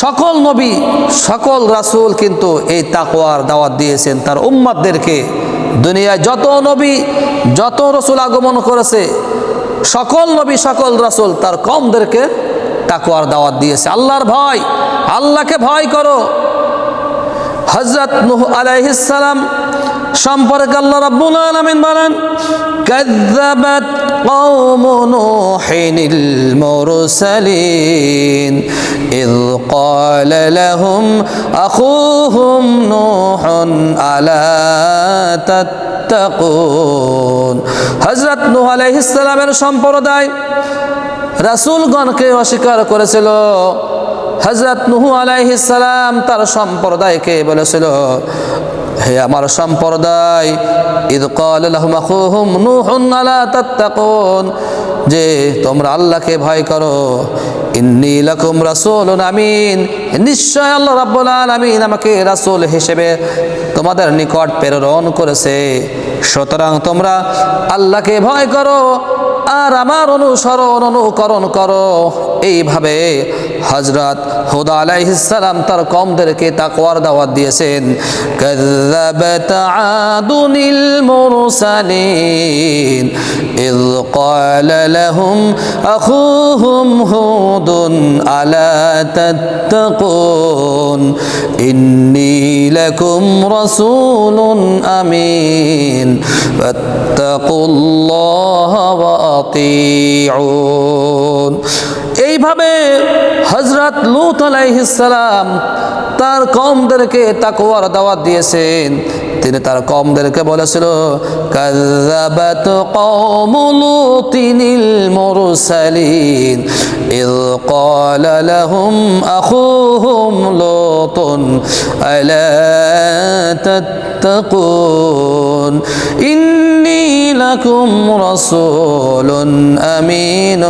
সকল নবী, সকল রাসুল কিন্তু এই তাকোয়ার দাওয়াত দিয়েছেন। তার উম্মাদদেরকে দুনিয়ায় যত নবী, যত রসুল আগমন করেছে, সকল নবী, সকল রাসুল তার কমদেরকে তাকোয়ার দাওয়াত দিয়েছে। আল্লাহর ভয়, আল্লাহকে ভয় করো। হজরত নুহ আলাইহিস সালাম সম্পর্কে আল্লাহ রাব্বুল আলামিন বলেন كذبت قوم نوح المرسلين إذ قال لهم أخوهم نوح ألا تتقون হযরত নূহ আলাইহিস সালামের সম্প্রদায় রাসূলগণকে অস্বীকার করেছিল হজরত নুহু আলাইহিসালাম তার সম্প্রদায়কে বলেছিল, হে আমার সম্প্রদায় ঈদ কল লাহুম আখুহুম নূহুন আলা তাত্তাকুন, যে তোমরা আল্লাহকে ভয় করো, ইন্নী লাকুম রাসূলুন আমিন, নিশ্চয় আল্লাহ রাব্বুল আলামিন আমাকে রাসূল হিসেবে তোমাদের নিকট প্রেরণ করেছে। সুতরাং তোমরা আল্লাহকে ভয় করো আর আমার অনুসরণ, অনুকরণ করো। এইভাবে হজরত হুদা আলাইহিসালাম তার কমদেরকে তাকওয়ার দাওয়াত দিয়েছেন। কাযাবাত আদুনিল মুরসালিন, ইয قال لهم أخوهم هود ألا تتقون إني لكم رسول أمين فاتقوا الله وأطيعون এইভাবে হজরত লুত আলাইহিসালাম তার কমদেরকে তাকওয়ার দাওয়াত দিয়েছেন তিনি তার কমদেরকে বলেছিল কাযাবাত কওম লুতিনিল মুরসালিন إذ قال لهم أخوهم لوط ألا تتقون إني لكم رسول أمين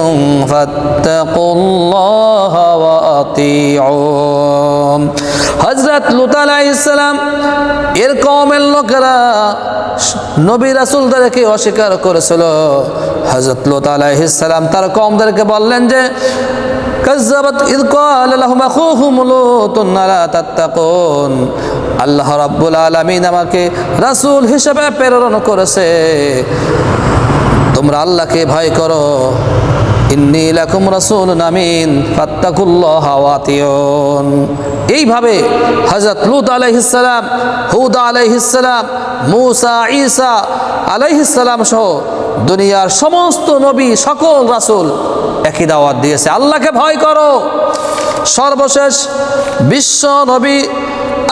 فاتقوا الله وأطيعون হজরত লুত আলাইসালাম এর কমের লোকেরা নবী রাসুলদেরকে অস্বীকার করেছিল। হজরত লোত আলাইসালাম তার কমদেরকে বললেন যে কজ্জাবত ইদ কাল লাহুম আখুহুম লুতুন, আলা তাত্তাকুন। আল্লাহ রাব্বুল আলামিন আমাকে রাসূল হিসেবে প্রেরণ করেছে। তোমরা আল্লাহকে ভয় করো। ইন্নী লাকুম রাসূলুন আমিন, ফাত্তাকুল্লাহ ওয়াতিউন। এইভাবে হযরত লূত আলাইহিস সালাম, হুদ আলাইহিস সালাম, মূসা, ঈসা আলাইহিস সালাম সহ দুনিয়ার সমস্ত নবী, সকল রাসূল একই দাওয়াত দিয়েছে। আল্লাহকে ভয় করো। সর্বশেষ বিশ্ব নবী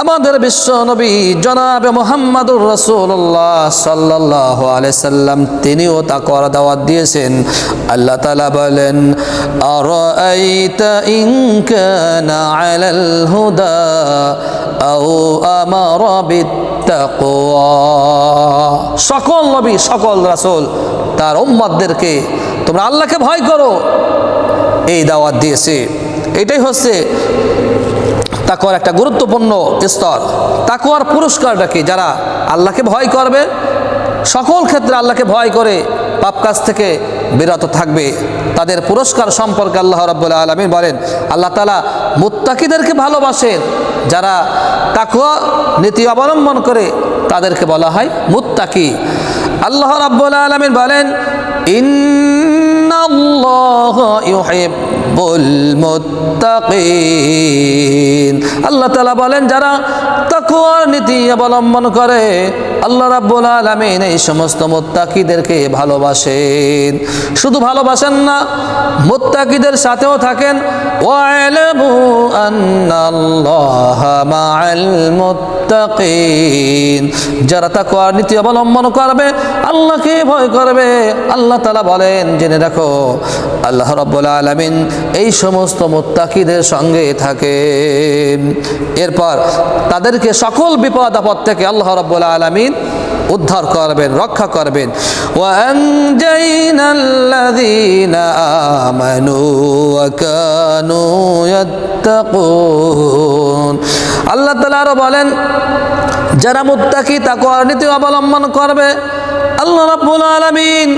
আমাদের বিশ্ব নবী জনাবে মোহাম্মদুর রসুল্লাহ সাল্লাহ সাল্লাম, তিনিও তা করা দাওয়াত দিয়েছেন। আল্লাহ তালা বলেন আর হুদা আও আমার সকল নবী, সকল রাসুল তার উম্মাদদেরকে তোমরা আল্লাহকে ভয় করো। এই দাওয়াত দিয়েছে। এটাই হচ্ছে তাকুয়ার একটা গুরুত্বপূর্ণ স্তর। তাকুয়ার পুরস্কারটা কি? যারা আল্লাহকে ভয় করবে, সকল ক্ষেত্রে আল্লাহকে ভয় করে পাপ কাজ থেকে বিরত থাকবে। তাদের পুরস্কার সম্পর্কে আল্লাহ রব্বুল্লা আলমী বলেন, আল্লাহ তালা মুত্তাকিদেরকে ভালোবাসেন। যারা তাকুয়া নীতি অবলম্বন করে, তাদেরকে বলা হয় মুত্তাকি। আল্লাহ রাব্বুল আলামিন বলেন, ইন্নাল্লাহ ইউহিব্বুল মুত্তাকিন। আল্লাহ তালা বলেন যারা তাকুয়ার নীতি অবলম্বন করে আল্লাহ রাব্বুল আলামিন এই সমস্ত মুত্তাকিদেরকে ভালোবাসেন। শুধু ভালোবাসেন না, মুত্তাকিদের সাথেও থাকেন। ওয়ালামু আন্নাল্লাহা মাআল মুত্তাকিন। যারা তাকওয়ার নীতি অবলম্বন করবে, আল্লাহকে ভয় করবে। আল্লাহ তালা বলেন, জেনে রাখো, আল্লাহ রব্বুল আলমিন এই সমস্ত মুত্তাকিদের সঙ্গে থাকেন। এরপর তাদেরকে সকল বিপদ আপদ থেকে আল্লাহ রব্বুল আলমিন আলামিন উদ্ধার করবেন, রক্ষা করবেন। আল্লাহ তালা আরও বলেন, যারা মুত্তাকি তাকে অনীতি অবলম্বন করবে, আল্লাহ রাবুল আলমিন